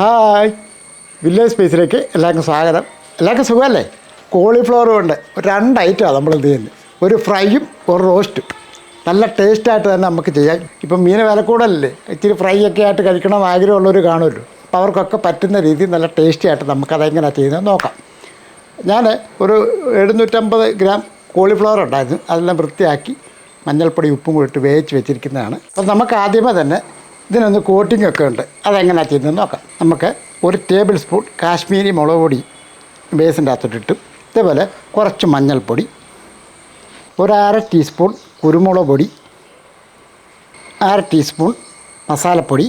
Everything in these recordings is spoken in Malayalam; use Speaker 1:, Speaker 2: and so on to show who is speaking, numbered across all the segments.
Speaker 1: ഹായ്. വില്ലേജ് സ്പേസിലേക്ക് എല്ലാവർക്കും സ്വാഗതം. എല്ലാവർക്കും സുഖമല്ലേ? കോളിഫ്ലവറും ഉണ്ട്. രണ്ട് ഐറ്റമാണ് നമ്മൾ ഇത് ചെയ്യുന്നത്. ഒരു ഫ്രൈയും ഒരു റോസ്റ്റും. നല്ല ടേസ്റ്റായിട്ട് തന്നെ നമുക്ക് ചെയ്യാം. ഇപ്പം മീൻ വില കൂടുതലല്ലേ? ഇച്ചിരി ഫ്രൈ ഒക്കെ ആയിട്ട് കഴിക്കണം ആഗ്രഹമുള്ളവർ കാണുമല്ലോ. അപ്പോൾ അവർക്കൊക്കെ പറ്റുന്ന രീതിയിൽ നല്ല ടേസ്റ്റി ആയിട്ട് നമുക്കതെങ്ങനെയാണ് ചെയ്യുന്നത് നോക്കാം. ഞാൻ ഒരു എഴുന്നൂറ്റമ്പത് ഗ്രാം കോളിഫ്ലവർ ഉണ്ടായിരുന്നു. അതെല്ലാം വൃത്തിയാക്കി മഞ്ഞൾപ്പൊടി ഉപ്പും കൂടിയിട്ട് വേവിച്ച് വെച്ചിരിക്കുന്നതാണ്. അപ്പോൾ നമുക്ക് ആദ്യമേ തന്നെ ഇതിനൊന്ന് കോട്ടിംഗ് ഒക്കെ ഉണ്ട്. അതെങ്ങനെ ചെയ്യുന്നത് നോക്കാം. നമുക്ക് ഒരു ടേബിൾ സ്പൂൺ കാശ്മീരി മുളക് പൊടി ബേസിന്റെ അകത്തോട്ടിട്ട്. ഇതേപോലെ കുറച്ച് മഞ്ഞൾപ്പൊടി ഒരു അര ടീസ്പൂൺ കുരുമുളക് പൊടി അര ടീസ്പൂൺ മസാലപ്പൊടി.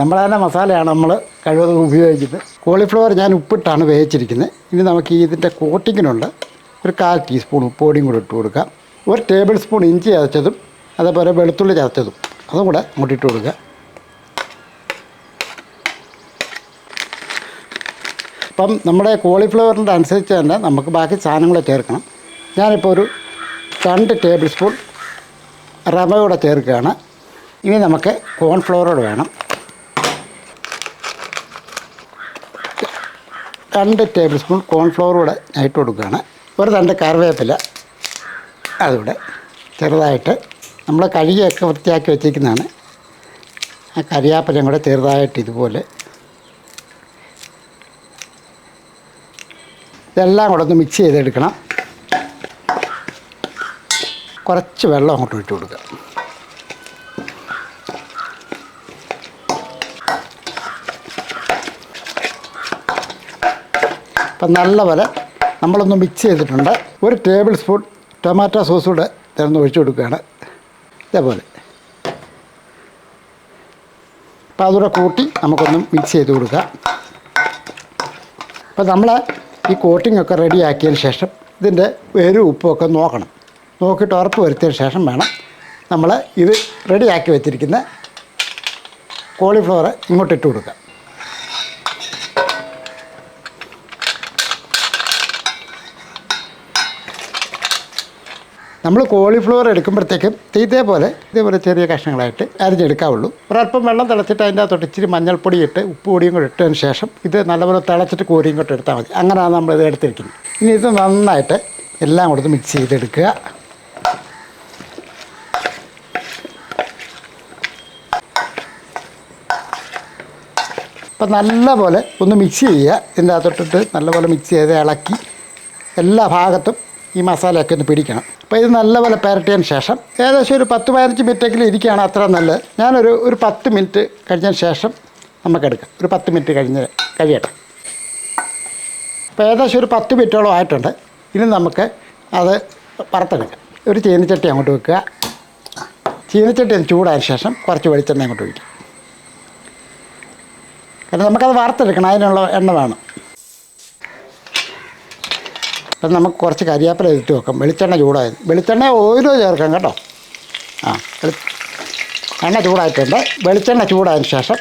Speaker 1: നമ്മൾ തന്നെ മസാലയാണ് നമ്മൾ കഴിവതും ഉപയോഗിക്കുന്നത്. കോളിഫ്ലവർ ഞാൻ ഉപ്പിട്ടാണ് വേവിച്ചിരിക്കുന്നത്. ഇനി നമുക്ക് ഇതിന്റെ കോട്ടിങ്ങിനുണ്ട് ഒരു കാൽ ടീസ്പൂൺ ഉപ്പുപൊടിയും കൂടെ ഇട്ട് കൊടുക്കാം. ഒരു ടേബിൾ സ്പൂൺ ഇഞ്ചി ചതച്ചതും അതേപോലെ വെളുത്തുള്ളി ചതച്ചതും അതും കൂടെ അങ്ങോട്ടിട്ട് കൊടുക്കുക. അപ്പം നമ്മുടെ കോളിഫ്ലവറിന്റെ അനുസരിച്ച് തന്നെ നമുക്ക് ബാക്കി സാധനങ്ങൾ ചേർക്കണം. ഞാനിപ്പോൾ ഒരു രണ്ട് ടേബിൾ സ്പൂൺ റവ കൂടെ ചേർക്കുകയാണ്. ഇനി നമുക്ക് കോൺഫ്ലവറോട് വേണം. രണ്ട് ടേബിൾ സ്പൂൺ ഞാൻ ഇട്ട് കൊടുക്കുകയാണ്. ഒരു രണ്ട് കറിവേപ്പില അതുകൂടെ ചെറുതായിട്ട് നമ്മൾ കഴുകിയൊക്കെ വൃത്തിയാക്കി വെച്ചിരിക്കുന്നതാണ്. ആ കരിയാപ്പിലയും കൂടെ ചെറുതായിട്ട് ഇതുപോലെ ഇതെല്ലാം കൂടെ ഒന്ന് മിക്സ് ചെയ്തെടുക്കണം. കുറച്ച് വെള്ളം അങ്ങോട്ട് ഒഴിച്ചു കൊടുക്കുക. അപ്പം നല്ലപോലെ നമ്മളൊന്ന് മിക്സ് ചെയ്തിട്ടുണ്ട്. ഒരു ടേബിൾ സ്പൂൺ ടൊമാറ്റോ സോസ് കൂടെ ചേർന്ന് ഒഴിച്ചു കൊടുക്കുകയാണ്. ഇതേപോലെ. അപ്പോൾ അതുകൂടെ കൂട്ടി നമുക്കൊന്ന് മിക്സ് ചെയ്ത് കൊടുക്കാം. അപ്പോൾ നമ്മൾ ഈ കോട്ടിംഗ് ഒക്കെ റെഡിയാക്കിയതിന് ശേഷം ഇതിന്റെ വേരും ഉപ്പുമൊക്കെ നോക്കണം. നോക്കിയിട്ട് ഉറപ്പ് വരുത്തിയതിന് ശേഷം വേണം നമ്മൾ ഇത് റെഡിയാക്കി വെച്ചിരിക്കുന്ന കോളിഫ്ലവർ ഇങ്ങോട്ട് ഇട്ട് കൊടുക്കുക നമ്മൾ കോളിഫ്ലവർ എടുക്കുമ്പോഴത്തേക്കും ഇതേപോലെ ഇതേപോലെ ചെറിയ കഷ്ണങ്ങളായിട്ട് അരിഞ്ഞെടുക്കാവുള്ളൂ. ഒരല്പം വെള്ളം തിളച്ചിട്ട് അതിന്റെ അകത്തോട്ട് ഇച്ചിരി മഞ്ഞൾപ്പൊടി ഇട്ട് ഉപ്പ് പൊടിയും കൂടി ഇട്ടതിന് ശേഷം ഇത് നല്ലപോലെ തിളച്ചിട്ട് കോരിയും കൂടെ എടുത്താൽ മതി. അങ്ങനെയാണ് നമ്മൾ ഇത് എടുത്തിരിക്കുന്നത്. ഇനി ഇത് നന്നായിട്ട് എല്ലാം കൊടുത്ത് മിക്സ് ചെയ്തെടുക്കുക. അപ്പം നല്ലപോലെ ഒന്ന് മിക്സ് ചെയ്യുക. ഇതിന്റെ അകത്തോട്ടിട്ട് നല്ലപോലെ മിക്സ് ചെയ്ത് ഇളക്കി എല്ലാ ഭാഗത്തും ഈ മസാലയൊക്കെ ഒന്ന് പിടിക്കണം. അപ്പോൾ ഇത് നല്ലപോലെ പുരട്ടിയതിന് ശേഷം ഏകദേശം ഒരു പത്ത് പതിനഞ്ച് മിനിറ്റെങ്കിലും ഇരിക്കുകയാണ് അത്ര നല്ലത്. ഞാനൊരു ഒരു പത്ത് മിനിറ്റ് കഴിഞ്ഞതിന് ശേഷം നമുക്കെടുക്കാം ഒരു പത്ത് മിനിറ്റ് കഴിഞ്ഞ് കഴിയട്ടെ. അപ്പോൾ ഏകദേശം ഒരു പത്ത് മിനിറ്റോളം ആയിട്ടുണ്ട്. ഇനി നമുക്ക് അത് വറുത്തെടുക്കാം. ഒരു ചീനച്ചട്ടി അങ്ങോട്ട് വെക്കുക. ചീനച്ചട്ടി ഒന്ന് ചൂടായ ശേഷം കുറച്ച് വെളിച്ചെണ്ണ അങ്ങോട്ട് വയ്ക്കുക കാരണം നമുക്കത് വറുത്തെടുക്കണം. അതിനുള്ള എണ്ണ വേണം. അപ്പം നമുക്ക് കുറച്ച് കരിയാപ്പില ഇട്ട് വെക്കാം. വെളിച്ചെണ്ണ ചൂടായി. വെളിച്ചെണ്ണ ഓയിലോ ചേർക്കാം കേട്ടോ. ആ എണ്ണ ചൂടായിട്ടുണ്ട്. വെളിച്ചെണ്ണ ചൂടായതിന് ശേഷം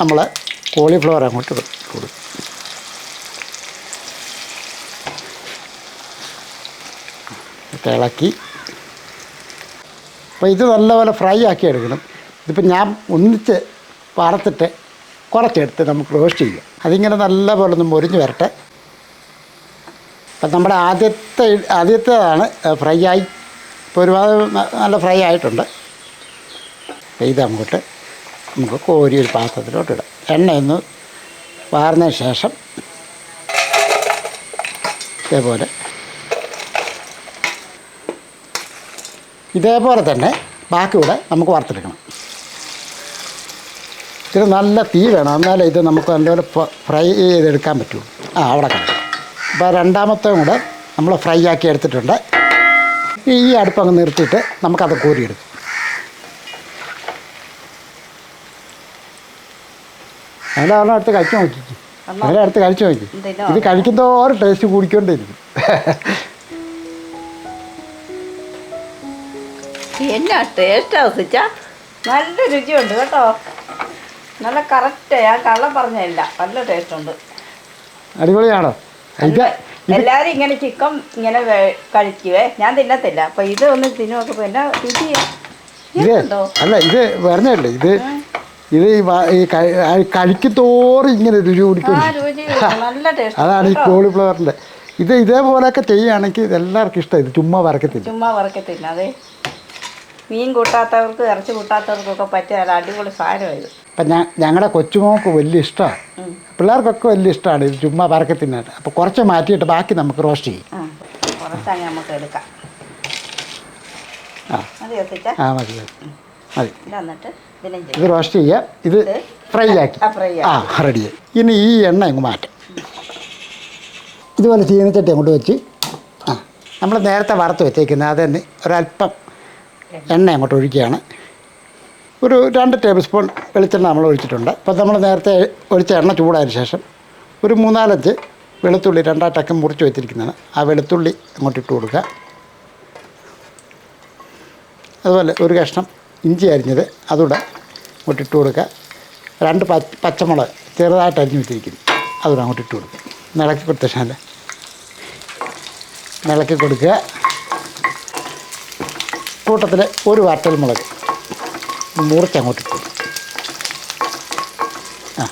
Speaker 1: നമ്മൾ കോളിഫ്ലവർ അങ്ങോട്ട് ഇടും. കൊടുക്കും ഇളക്കി. അപ്പോൾ ഇത് നല്ലപോലെ ഫ്രൈ ആക്കി എടുക്കണം. ഇതിപ്പോൾ ഞാൻ ഒന്നിച്ച് വറുത്തിട്ട് കുറച്ചെടുത്ത് നമുക്ക് റോസ്റ്റ് ചെയ്യാം. അതിങ്ങനെ നല്ലപോലെ ഒന്ന് മുരിഞ്ഞ് വരട്ടെ. അപ്പം നമ്മുടെ ആദ്യത്തെ ആദ്യത്തേതാണ് ഫ്രൈ ആയി. ഇപ്പോൾ ഒരുപാട് നല്ല ഫ്രൈ ആയിട്ടുണ്ട്. ഇത് അങ്ങോട്ട് നമുക്ക് കോരി ഒരു പാത്രത്തിലോട്ട് ഇടാം. എണ്ണയൊന്ന് വാർന്നതിന് ശേഷം ഇതേപോലെ. ഇതേപോലെ തന്നെ ബാക്കി കൂടെ നമുക്ക് വറുത്തെടുക്കണം. ഇതിന് നല്ല തീ വേണം. എന്നാലേ ഇത് നമുക്ക് നല്ലപോലെ ഫ്രൈ ചെയ്തെടുക്കാൻ പറ്റുള്ളൂ. ആ അവിടെ കിടക്കും. അപ്പോൾ രണ്ടാമത്തെ കൂടെ നമ്മൾ ഫ്രൈ ആക്കി എടുത്തിട്ടുണ്ട്. ഈ അടുപ്പ് അങ്ങ് നിർത്തിയിട്ട് നമുക്കത് കോരിയെടുക്കും. അതിന്റെ അവരുടെ അടുത്ത് കഴിച്ചു നോക്കി അതിന്റെ അടുത്ത് കഴിച്ചു നോക്കി ഇത്? കഴിക്കുന്നതോറും ടേസ്റ്റ് കൂടിക്കൊണ്ടിരിക്കും
Speaker 2: എന്നാ ടേസ്റ്റാ സിച്ച? നല്ല രുചിയുണ്ട് കേട്ടോ. നല്ല കറക്റ്റാ ഞാൻ കള്ളം പറഞ്ഞല്ല നല്ല ടേസ്റ്റ് ഉണ്ട്.
Speaker 1: അടിപൊളിയാണോ?
Speaker 2: എല്ലാരും ഇങ്ങനെ ചിക്കൻ ഇങ്ങനെ കഴിക്കുവേ? ഞാൻ തിന്നത്തില്ല. അപ്പൊ ഇത് ഒന്ന് തിന്നു നോക്കുമ്പോ എന്നാ രുചിയാ
Speaker 1: ഇത് അല്ല ഇത് പറഞ്ഞല്ലേ ഇത് ഇത് ഈ കഴിക്കത്തോറും ഇങ്ങനെ രുചി
Speaker 2: ടേസ്റ്റ്
Speaker 1: അതാണ് ഈ കോളിഫ്ലവറിന്റെ ഇത് ഇതേപോലെയൊക്കെ ചെയ്യുകയാണെങ്കിൽ ഇത് എല്ലാവർക്കും ഇഷ്ടം ഇത് ചുമ്മാ വരക്കത്തില്ല
Speaker 2: ചുമ്മാ വറക്കത്തില്ല അതെ. മീൻ കൂട്ടാത്തവർക്ക് ഇറച്ചി കൂട്ടാത്തവർക്കൊക്കെ പറ്റിയ അടിപൊളി സാധനമാണ് ഇത്.
Speaker 1: അപ്പം ഞാൻ ഞങ്ങളുടെ കൊച്ചുമോക്ക് വലിയ ഇഷ്ടമാണ്. പിള്ളേർക്കൊക്കെ വലിയ ഇഷ്ടമാണ്. ഇത് ചുമ്മാ വരക്കത്തിനായിട്ട് അപ്പോൾ കുറച്ച് മാറ്റിയിട്ട് ബാക്കി നമുക്ക് റോസ്റ്റ് ചെയ്യും.
Speaker 2: നമുക്ക് എടുക്കാം.
Speaker 1: ആ. ആ മതി മതി.
Speaker 2: ഇത്
Speaker 1: റോസ്റ്റ് ചെയ്യാം. ഇത് ഫ്രൈ ആക്കി.
Speaker 2: ആ
Speaker 1: റെഡി ഇനി ഈ എണ്ണ അങ്ങ് മാറ്റാം. ഇതുപോലെ ചീനച്ചട്ടി അങ്ങോട്ട് വെച്ച്. ആ നമ്മൾ നേരത്തെ വറുത്ത് വെച്ചേക്കുന്നത് അത് തന്നെ. ഒരല്പം എണ്ണ അങ്ങോട്ട് ഒഴിക്കുകയാണ്. ഒരു രണ്ട് ടേബിൾ സ്പൂൺ വെളിച്ചെണ്ണ നമ്മൾ ഒഴിച്ചിട്ടുണ്ട്. അപ്പോൾ നമ്മൾ നേരത്തെ ഒഴിച്ച എണ്ണ ചൂടായതിനു ശേഷം ഒരു മൂന്നാലഞ്ച് വെളുത്തുള്ളി രണ്ടാട്ടക്കം മുറിച്ച് വെച്ചിരിക്കുന്നതാണ്. ആ വെളുത്തുള്ളി അങ്ങോട്ട് ഇട്ട് കൊടുക്കുക. അതുപോലെ ഒരു കഷ്ണം ഇഞ്ചി അരിഞ്ഞത് അതുകൂടെ അങ്ങോട്ട് ഇട്ട് കൊടുക്കുക. രണ്ട് പച്ചമുളക് ചെറുതായിട്ട് അരിഞ്ഞ് വെച്ചിരിക്കുന്നു. അതുകൂടെ അങ്ങോട്ട് ഇട്ട് കൊടുക്കുക. നിളക്കി കൊടുത്ത ശേഷം നിളക്കി കൊടുക്കുക. കൂട്ടത്തിൽ ഒരു വാട്ടൽ മുളക് മുറിച്ച് അങ്ങോട്ട് ഇട്ടു ആ.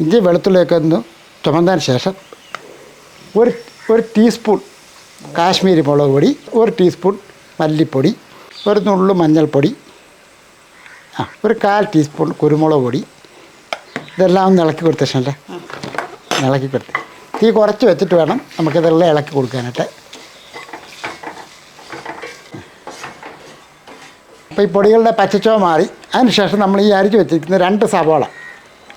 Speaker 1: ഇഞ്ചി വെളുത്തുള്ളിയൊക്കെ ഒന്ന് ചുമന്നതിന് ശേഷം ഒരു ഒരു ടീസ്പൂൺ കാശ്മീരി മുളക് പൊടി ഒരു ടീസ്പൂൺ മല്ലിപ്പൊടി ഒരു നുള്ളു മഞ്ഞൾപ്പൊടി ആ ഒരു കാൽ ടീസ്പൂൺ കുരുമുളക് പൊടി. ഇതെല്ലാം ഒന്ന് ഇളക്കി കൊടുത്ത ശേഷം ഇളക്കി കൊടുത്ത്. തീ കുറച്ച് വെച്ചിട്ട് വേണം നമുക്കിതെല്ലാം ഇളക്കി കൊടുക്കാനായിട്ട്. അപ്പോൾ ഈ പൊടികളുടെ പച്ചച്ചോ മാറി. അതിന് ശേഷം നമ്മൾ ഈ അരിച്ച് വെച്ചിരിക്കുന്ന രണ്ട് സവാള.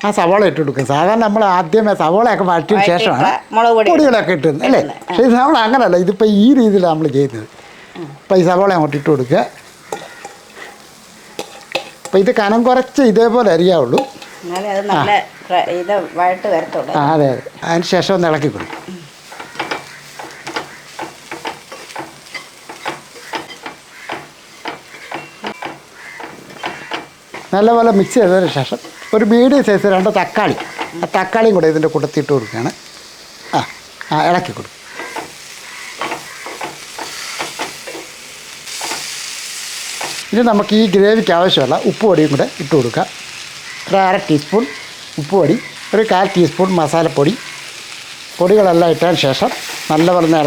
Speaker 1: ആ സവാള ഇട്ട് കൊടുക്കും. സാധാരണ നമ്മൾ ആദ്യമേ സവാളയൊക്കെ വഴറ്റിയ ശേഷമാണ് പൊടികളൊക്കെ ഇട്ടുന്നത് അല്ലേ. പക്ഷേ ഇത് നമ്മൾ അങ്ങനെയല്ല ഇതിപ്പോൾ ഈ രീതിയിലാണ് നമ്മൾ ചെയ്യുന്നത്. അപ്പോൾ ഈ സവാള അങ്ങോട്ട് ഇട്ട് കൊടുക്കുക. അപ്പോൾ ഇത് കനം കുറച്ച് ഇതേപോലെ അറിയാവുള്ളൂ
Speaker 2: വരത്തുള്ളൂ.
Speaker 1: ആ അതെ അതെ. അതിന് ശേഷം ഒന്ന് ഇളക്കി കൊടുക്കും. നല്ലപോലെ മിക്സ് ചെയ്തതിന് ശേഷം ഒരു മീഡിയം സൈസ് രണ്ട് തക്കാളി. ആ തക്കാളിയും കൂടെ ഇതിന്റെ കൂട്ടത്തിട്ട് കൊടുക്കുകയാണ്. ആ ആ ഇളക്കി കൊടുക്കും. ഇനി നമുക്ക് ഈ ഗ്രേവിക്ക് ആവശ്യമുള്ള ഉപ്പുപൊടിയും കൂടെ ഇട്ട് കൊടുക്കുക. ഒരു അര ടീസ്പൂൺ ഉപ്പുപൊടി ഒരു കാൽ ടീസ്പൂൺ മസാലപ്പൊടി. പൊടികളെല്ലാം ഇട്ടതിന് ശേഷം നല്ലപോലെ ഒന്ന്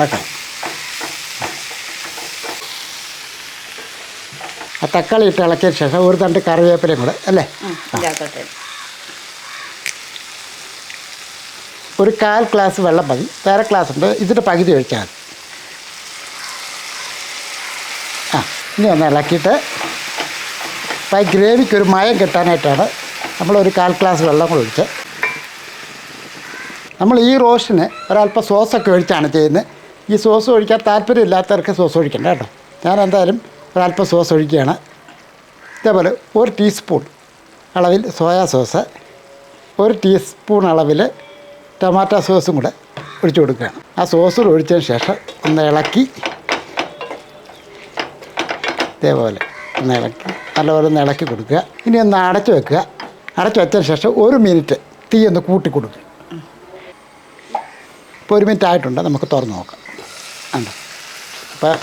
Speaker 1: ആ തക്കാളി ഇട്ട് ഇളക്കിയതിന് ശേഷം ഒരു തണ്ട് കറിവേപ്പിലയും കൂടെ അല്ലേ? ഒരു കാൽ ഗ്ലാസ് വെള്ളം മതി. വേറെ ഗ്ലാസ് ഉണ്ട്. ഇതിന്റെ പകുതി ഒഴിച്ചാൽ മതി. ആ ഇനി ഒന്ന് ഇളക്കിയിട്ട് അപ്പോൾ ഗ്രേവിക്ക് ഒരു മയം കിട്ടാനായിട്ടാണ് നമ്മളൊരു കാൽ ഗ്ലാസ് വെള്ളം കൂടെ ഒഴിച്ച് നമ്മൾ ഈ റോസ്റ്റിന് ഒരല്പം സോസൊക്കെ ഒഴിച്ചാണ് ചെയ്യുന്നത്. ഈ സോസ് ഒഴിക്കാൻ താല്പര്യമില്ലാത്തവർക്ക് സോസ് ഒഴിക്കണ്ട കേട്ടോ. ഞാൻ എന്തായാലും ഒരല്പം സോസ് ഒഴിക്കുകയാണ്. ഇതേപോലെ ഒരു ടീസ്പൂൺ അളവിൽ സോയാ സോസ് ഒരു ടീസ്പൂൺ അളവിൽ ടൊമാറ്റോ സോസും കൂടെ ഒഴിച്ചു കൊടുക്കുകയാണ്. ആ സോസിൽ ഒഴിച്ചതിന് ശേഷം ഒന്ന് ഇളക്കി ഇതേപോലെ ഒന്ന് ഇളക്കി നല്ലപോലെ ഒന്ന് ഇളക്കി കൊടുക്കുക. ഇനി ഒന്ന് അടച്ചു വെക്കുക. അടച്ചു വെച്ചതിന് ശേഷം ഒരു മിനിറ്റ് തീ ഒന്ന് കൂട്ടി കൊടുക്കുക ഇപ്പോൾ ഒരു മിനിറ്റ് ആയിട്ടുണ്ട്. നമുക്ക് തുറന്ന് നോക്കാം. ഉണ്ട് അപ്പോൾ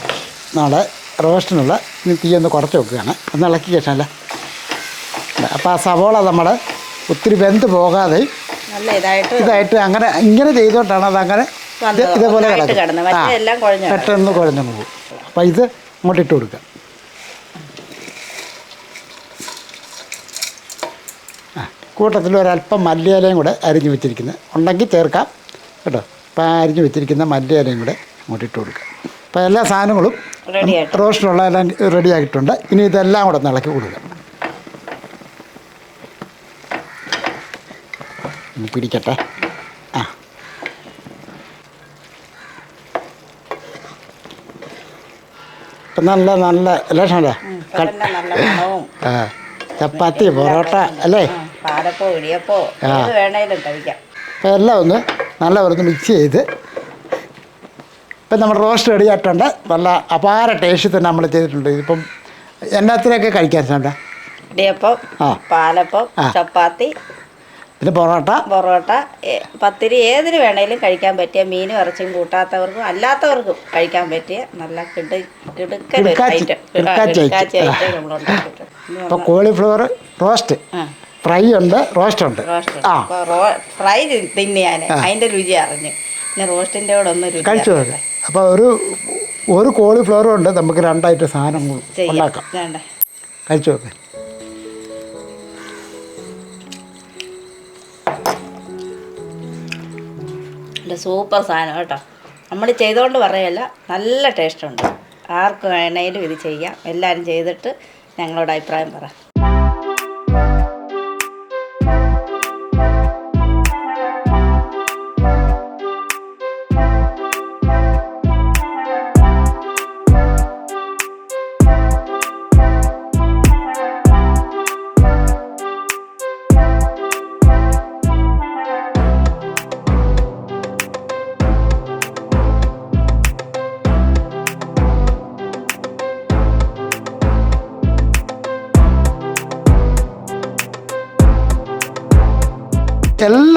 Speaker 1: നാളെ റോസ്റ്റിനുള്ള ഇനി തീ ഒന്ന് കുറച്ച് വെക്കുകയാണ്. ഒന്ന് ഇളക്കി ശേഷമല്ല അപ്പോൾ ആ സവോള നമ്മൾ ഒത്തിരി വെന്ത് പോകാതെ
Speaker 2: ഇതായിട്ട്
Speaker 1: അങ്ങനെ ഇങ്ങനെ ചെയ്തുകൊണ്ടാണ് അത് അങ്ങനെ ഇത്
Speaker 2: വന്നത്.
Speaker 1: ഇതേപോലെ കിടക്കും. ആ, പെട്ടെന്ന് കുഴഞ്ഞു പോകും. അപ്പം ഇത് അങ്ങോട്ട് ഇട്ട് കൊടുക്കുക ആ കൂട്ടത്തിൽ ഒരല്പം മല്ലിയിലയും കൂടെ അരിഞ്ഞു വെച്ചിരിക്കുന്നത് ഉണ്ടെങ്കിൽ ചേർക്കാം. കേട്ടോ? അപ്പോൾ അരിഞ്ഞു അരിഞ്ഞ് വെച്ചിരിക്കുന്ന മല്ലിയിലയും കൂടെ അങ്ങോട്ട് ഇട്ട് കൊടുക്കുക അപ്പോൾ എല്ലാ സാധനങ്ങളും റോസ്റ്റിനുള്ള എല്ലാം റെഡി ആയിട്ടുണ്ട് ഇനി ഇതെല്ലാം കൂടെ നിളക്കി കൊടുക്കണം പിടിക്കട്ടെ. ആ. ഇപ്പം നല്ല നല്ല
Speaker 2: ലക്ഷണല്ലേ
Speaker 1: ആ. ചപ്പാത്തി പൊറോട്ട അല്ലേ?
Speaker 2: പാലപ്പോ ഇടിയപ്പോ വേണേലും കഴിക്കാം.
Speaker 1: അപ്പം എല്ലാം ഒന്ന് നല്ല ഒന്ന് മിക്സ് ചെയ്ത് ഇപ്പം നമ്മൾ റോസ്റ്റ് റെഡി ആയിട്ടുണ്ട്. നല്ല അപാര ടേസ്റ്റ് തന്നെ നമ്മൾ ചെയ്തിട്ടുണ്ട്. ഇതിപ്പം എന്നാത്തിനൊക്കെ കഴിക്കാൻ സാണ്ട
Speaker 2: ഇടിയപ്പം. പാലപ്പം ചപ്പാത്തി
Speaker 1: പിന്നെ പൊറോട്ട?
Speaker 2: പൊറോട്ട പത്തിരി ഏതിന് വേണേലും കഴിക്കാൻ പറ്റിയ മീനും ഇറച്ചിയും കൂട്ടാത്തവർക്കും അല്ലാത്തവർക്കും കഴിക്കാൻ പറ്റിയ നല്ല കിടു കിടുക്കൻ
Speaker 1: ഇപ്പോൾ കോളിഫ്ലവർ റോസ്റ്റ്. ഫ്രൈ ഉണ്ട് റോസ്റ്റ് ഉണ്ട്.
Speaker 2: ഫ്രൈ തിന്ന് ഞാൻ അതിന്റെ രുചി അറിഞ്ഞു. പിന്നെ റോസ്റ്റിന്റെ കൂടെ ഒന്ന് രുചി
Speaker 1: കഴിച്ചു അപ്പോൾ ഒരു ഒരു കോളിഫ്ലവർ ഉണ്ട് നമുക്ക് രണ്ടായിട്ട് സാധനം ഉണ്ടാക്കാം. കഴിച്ചു നോക്കാം.
Speaker 2: സൂപ്പർ സാധനം കേട്ടോ. നമ്മൾ ചെയ്തുകൊണ്ട് പറയല്ല നല്ല ടേസ്റ്റ് ഉണ്ട്. ആർക്ക് വേണേലും ഇത് ചെയ്യാം. എല്ലാവരും ചെയ്തിട്ട് ഞങ്ങളോട് അഭിപ്രായം പറ.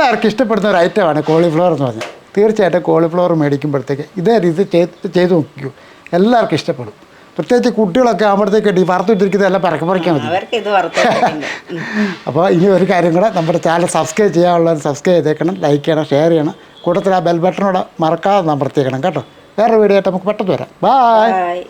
Speaker 1: എല്ലാവർക്കും ഇഷ്ടപ്പെടുന്ന ഒരു ഐറ്റമാണ് കോളിഫ്ലവർ എന്ന് പറഞ്ഞാൽ തീർച്ചയായിട്ടും കോളിഫ്ലവർ മേടിക്കുമ്പോഴത്തേക്ക് ഇതേ രീതി ചെയ്ത് ചെയ്ത് നോക്കിക്കൂ. എല്ലാവർക്കും ഇഷ്ടപ്പെടും. പ്രത്യേകിച്ച് കുട്ടികളൊക്കെ ആകുമ്പോഴത്തേക്ക് ഈ വറുത്തിട്ടിരിക്കുന്നത് എല്ലാം പറക്കി പറിക്കാൻ മതി അപ്പോൾ ഇനി ഒരു കാര്യം കൂടെ നമ്മുടെ ചാനൽ സബ്സ്ക്രൈബ് ചെയ്യാനുള്ളവർ സബ്സ്ക്രൈബ് ചെയ്തേക്കണം ലൈക്ക് ചെയ്യണം ഷെയർ ചെയ്യണം. കൂട്ടത്തിൽ ആ ബെൽ ബട്ടണോടെ മറക്കാതെ പ്രത്യേകിക്കണം കേട്ടോ. വേറെ വീഡിയോ ആയിട്ട് നമുക്ക് പെട്ടെന്ന് വരാം. ബായ്